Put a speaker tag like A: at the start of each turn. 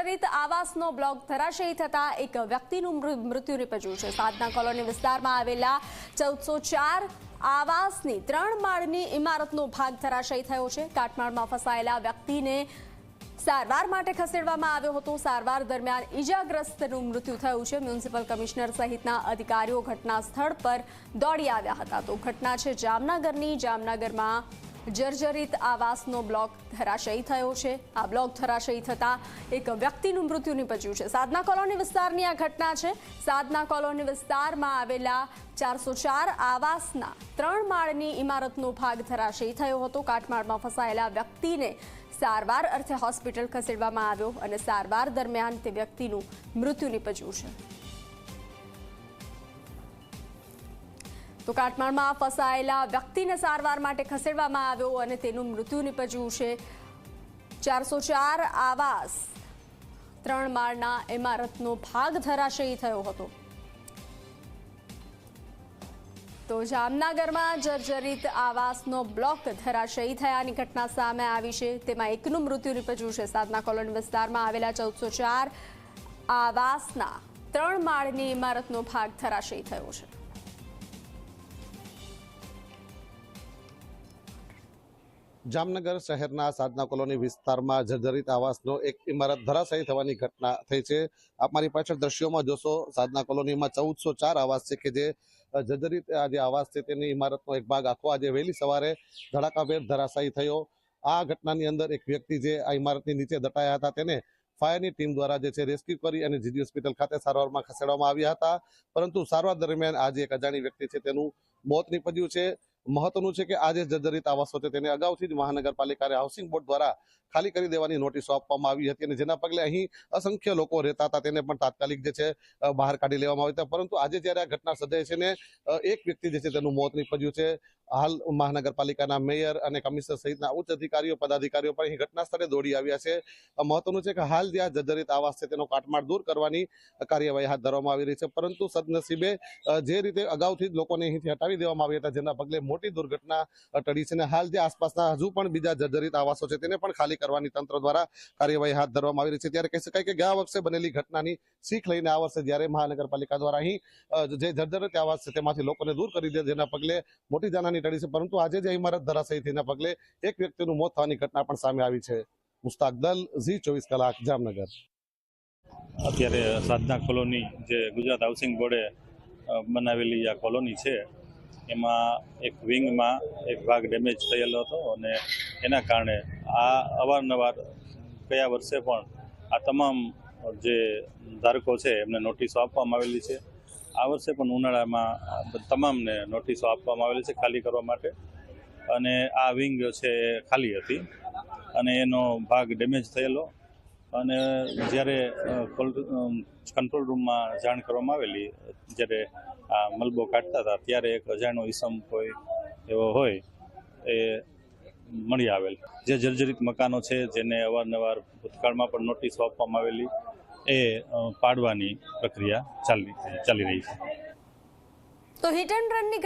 A: જર્જરિત આવાસનો બ્લોક ધરાશયી થતા એક વ્યક્તિનું મૃત્યુ નિપજ્યું છે. સાધના કોલોની વિસ્તારમાં આવેલા ચૌદસો ચાર આવાસની ત્રણ માળની ઇમારતનો ભાગ ધરાશયી થયો છે. કાટમાળમાં ફસાયેલા વ્યક્તિને સારવાર માટે ખસેડવામાં આવ્યો હતો. સારવાર દરમિયાન ઈજાગ્રસ્તનું મૃત્યુ થયું છે. મ્યુનિસિપલ કમિશનર સહિતના અધિકારીઓ ઘટના સ્થળ પર દોડી આવ્યા હતા. તો ઘટના છે જામનગરની. જામનગરમાં જર્જરિત આવાસનો બ્લોક ધરાશયી થયો છે. આ બ્લોક ધરાશયી થતા એક વ્યક્તિનું મૃત્યુ નિપજ્યું છે. સાધના કોલોની વિસ્તારની આ ઘટના છે. સાધના કોલોની વિસ્તારમાં આવેલા ચારસો ચાર આવાસના ત્રણ માળની ઇમારતનો ભાગ ધરાશયી થયો હતો. કાટમાળમાં ફસાયેલા વ્યક્તિને સારવાર અર્થે હોસ્પિટલ ખસેડવામાં આવ્યો અને સારવાર દરમિયાન તે વ્યક્તિનું મૃત્યુ નિપજ્યું છે. તો કાટમાળમાં ફસાયેલા વ્યક્તિને સારવાર માટે ખસેડવામાં આવ્યો અને તેનું મૃત્યુ નિપજ્યું છે. ચારસો ચાર આવાસ ત્રણ માળના ઇમારતનો ભાગ ધરાશયી થયો હતો. તો જામનગરમાં જર્જરિત આવાસનો બ્લોક ધરાશયી થયાની ઘટના સામે આવી છે. તેમાં એકનું મૃત્યુ નિપજ્યું છે. સાધના કોલોની વિસ્તારમાં આવેલા ચૌદસો ચાર આવાસના ત્રણ માળની ઇમારતનો ભાગ ધરાશયી થયો છે.
B: જામનગર શહેરના સાધના કોલોની વિસ્તારમાં જર્જરિત આવાસનો એક ઇમારત ધરાશાયી થવાની ઘટના થઈ છે. આપ મારી પાછળ દ્રશ્યોમાં જોશો, સાધના કોલોનીમાં ચૌદસો ચાર આવાસ છે કે જે જર્જરિત, આ જે આવાસ છે તેની ઇમારતનો એક ભાગ આખો આજે વહેલી સવારે ધડાકાભેર ધરાશાયી થયો. આ ઘટનાની અંદર એક વ્યક્તિ જે આ ઇમારતની નીચે દટાયા હતા તેને ફાયરની ટીમ દ્વારા જે છે રેસ્ક્યુ કરી અને જીજી હોસ્પિટલ ખાતે સારવારમાં ખસેડવામાં આવ્યા હતા. પરંતુ સારવાર દરમિયાન આજે એક અજાણી વ્યક્તિ છે તેનું મોત નીપજ્યું છે. મહત્વનું છે કે આ જે જર્જરિત આવાસો છે તેને અગાઉથી જ મહાનગરપાલિકાએ હાઉસિંગ બોર્ડ દ્વારા ખાલી કરી દેવાની નોટિસો આપવામાં આવી હતી અને જેના પગલે અહીં અસંખ્ય લોકો રહેતા હતા તેને પણ તાત્કાલિક જે છે બહાર કાઢી લેવામાં આવ્યા હતા. પરંતુ આજે જ્યારે આ ઘટના સર્જાઈ છે ને એક વ્યક્તિ જે છે તેનું મોત નીપજ્યું છે. હાલ મહાનગરપાલિકાના મેયર અને કમિશનર સહિતના ઉચ્ચ અધિકારીઓ, પદાધિકારીઓ પણ અહીં ઘટના સ્થળે દોડી આવ્યા છે. મહત્વનું છે કે હાલ જે આ જર્જરિત આવાસ છે તેનો કાટમાળ દૂર કરવાની કાર્યવાહી હાથ ધરવામાં આવી રહી છે. પરંતુ સદનસીબે જે રીતે અગાઉથી જ લોકોને અહીંથી હટાવી દેવામાં આવ્યા હતા જેના પગલે મોટી દુર્ઘટના ટળી છે અને હાલ જે આસપાસના હજુ પણ બીજા જર્જરિત આવાસો છે તેને પણ ખાલી કરવાની તંત્ર દ્વારા કાર્યવાહી હાથ ધરવામાં આવી રહી છે. ત્યારે કહી શકાય કે ગયા વખતે બનેલી ઘટનાની શીખ લઈને આ વર્ષે જ્યારે મહાનગરપાલિકા દ્વારા અહીં જે જર્જરિત આવાસ છે તેમાંથી લોકોને દૂર કરી દે જેના પગલે મોટી ટળી છે. પરંતુ આજે જે ઇમારત ધરાશયી થઈને પગલે એક વ્યક્તિનું મોત થવાની ઘટના પણ સામે આવી છે. મુસ્તાક દલ, ઝી ચોવીસ કલાક, જામનગર.
C: અત્યારે સાધના કોલોની જે ગુજરાત હાઉસિંગ બોર્ડે બનાવેલી આ કોલોની છે, એમાં એક વિંગમાં એક ભાગ ડેમેજ થયેલો હતો અને એના કારણે આ અવારનવાર ગયા વર્ષે પણ આ તમામ જે ધારકો છે એમને નોટિસો આપવામાં આવેલી છે. આ વર્ષે પણ ઉનાળામાં તમામને નોટિસો આપવામાં આવેલી છે ખાલી કરવા માટે. અને આ વિંગ છે ખાલી હતી. અને એનો ભાગ ડેમેજ થયેલો. અને જ્યારે કંટ્રોલ રૂમમાં જાણ કરવામાં આવેલી, જ્યારે આ મલબો કાઢતા હતા, ત્યારે એક અજાણ્યો ઈસમ કોઈ એવો હોય એ મળી આવેલ. જે જર્જરિત મકાનો છે, જેને અવારનવાર ભૂતકાળમાં પણ નોટિસો આપવામાં આવેલી એ પાડવાની પ્રક્રિયા ચાલી ચાલી રહી છે.
A: તો હિટ એન્ડ રનની